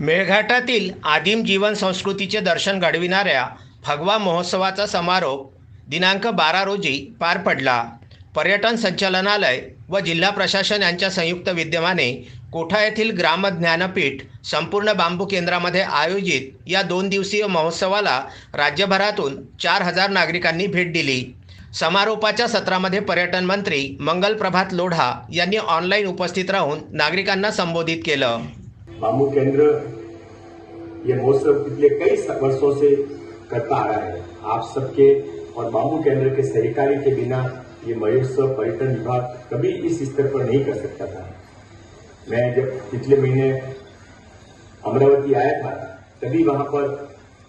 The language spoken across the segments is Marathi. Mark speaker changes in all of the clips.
Speaker 1: मेळघाटातील आदिम जीवन संस्कृतीचे दर्शन घडविणाऱ्या फगवा महोत्सवाचा समारोप दिनांक बारा रोजी पार पडला. पर्यटन संचालनालय व जिल्हा प्रशासन यांच्या संयुक्त विद्यमाने कोठा येथील ग्रामज्ञानपीठ संपूर्ण बांबू केंद्रामध्ये आयोजित या दोन दिवसीय महोत्सवाला राज्यभरातून चार हजार नागरिकांनी भेट दिली. समारोपाच्या सत्रामध्ये पर्यटन मंत्री मंगल प्रभात लोढा यांनी ऑनलाईन उपस्थित राहून नागरिकांना संबोधित केलं.
Speaker 2: बाबू केंद्र ये महोत्सव पिछले कई वर्षों से करता आ रहा है। आप सबके और बामू केंद्र के सहकारी के बिना ये महोत्सव, पर्यटन विभाग कभी इस स्तर पर नहीं कर सकता था। मैं जब पिछले महीने अमरावती आया था, तभी वहाँ पर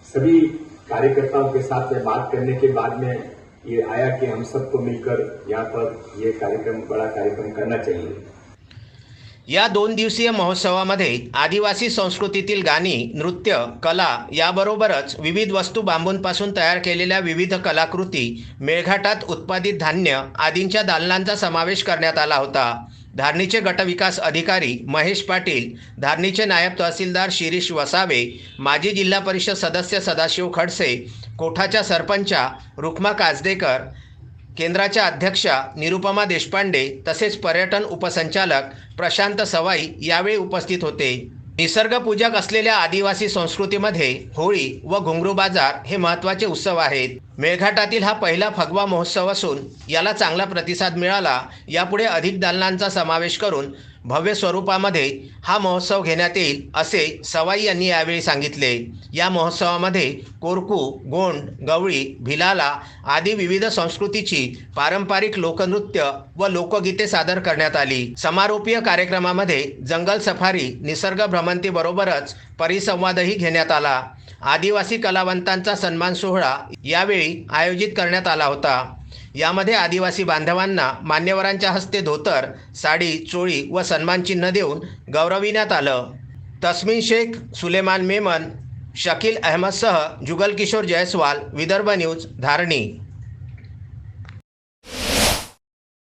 Speaker 2: सभी कार्यकर्ताओं के साथ में बात करने के बाद में ये आया कि हम सबको मिलकर यहाँ पर ये कार्यक्रम, बड़ा कार्यक्रम करना चाहिए।
Speaker 1: या दोन दिवसीय महोत्सवामध्ये आदिवासी संस्कृतीतील गाणी नृत्य कला याबरोबरच विविध वस्तू बांबूंपासून तयार केलेल्या विविध कलाकृती मेळघाटात उत्पादित धान्य आदींच्या दालनांचा समावेश करण्यात आला होता. धारणीचे गटविकास अधिकारी महेश पाटील धारणीचे नायब तहसीलदार शिरीष वसावे माजी जिल्हा परिषद सदस्य सदाशिव खडसे कोठाच्या सरपंचा रुक्मा काजदेकर केंद्राच्या अध्यक्षा निरुपमा देशपांडे तसेच पर्यटन उपसंचालक प्रशांत सवाई यावेळी उपस्थित होते. निसर्गपूजक असलेल्या आदिवासी संस्कृतीमध्ये होळी व घुंगरू बाजार हे महत्त्वाचे उत्सव आहेत. मेळघाटातील हा पहिला फगवा महोत्सव असून याला चांगला प्रतिसाद मिळाला यापुढे अधिक दालनांचा समावेश करून भव्य स्वरूपामध्ये हा महोत्सव घेण्यात येईल असे सवाई यांनी यावेळी सांगितले. या महोत्सवामध्ये कोरकू गोंड गवळी भिलाला आदी विविध संस्कृतीची पारंपरिक लोकनृत्य व लोकगीते सादर करण्यात आली. समारोपीय कार्यक्रमामध्ये जंगल सफारी निसर्ग भ्रमंतीबरोबरच परिसंवादही घेण्यात आला. आदिवासी कलावंतांचा सन्मान सोहळा यावेळी आयोजित करण्यात आला होता. यामध्ये आदिवासी बांधवांना मान्यवरांच्या हस्ते धोतर साडी चोळी व सन्मानचिन्ह देऊन गौरविण्यात आलं. तस्मिन शेख सुलेमान मेमन शकील अहमदसह जुगल किशोर जयस्वाल विदर्भ न्यूज धारणी.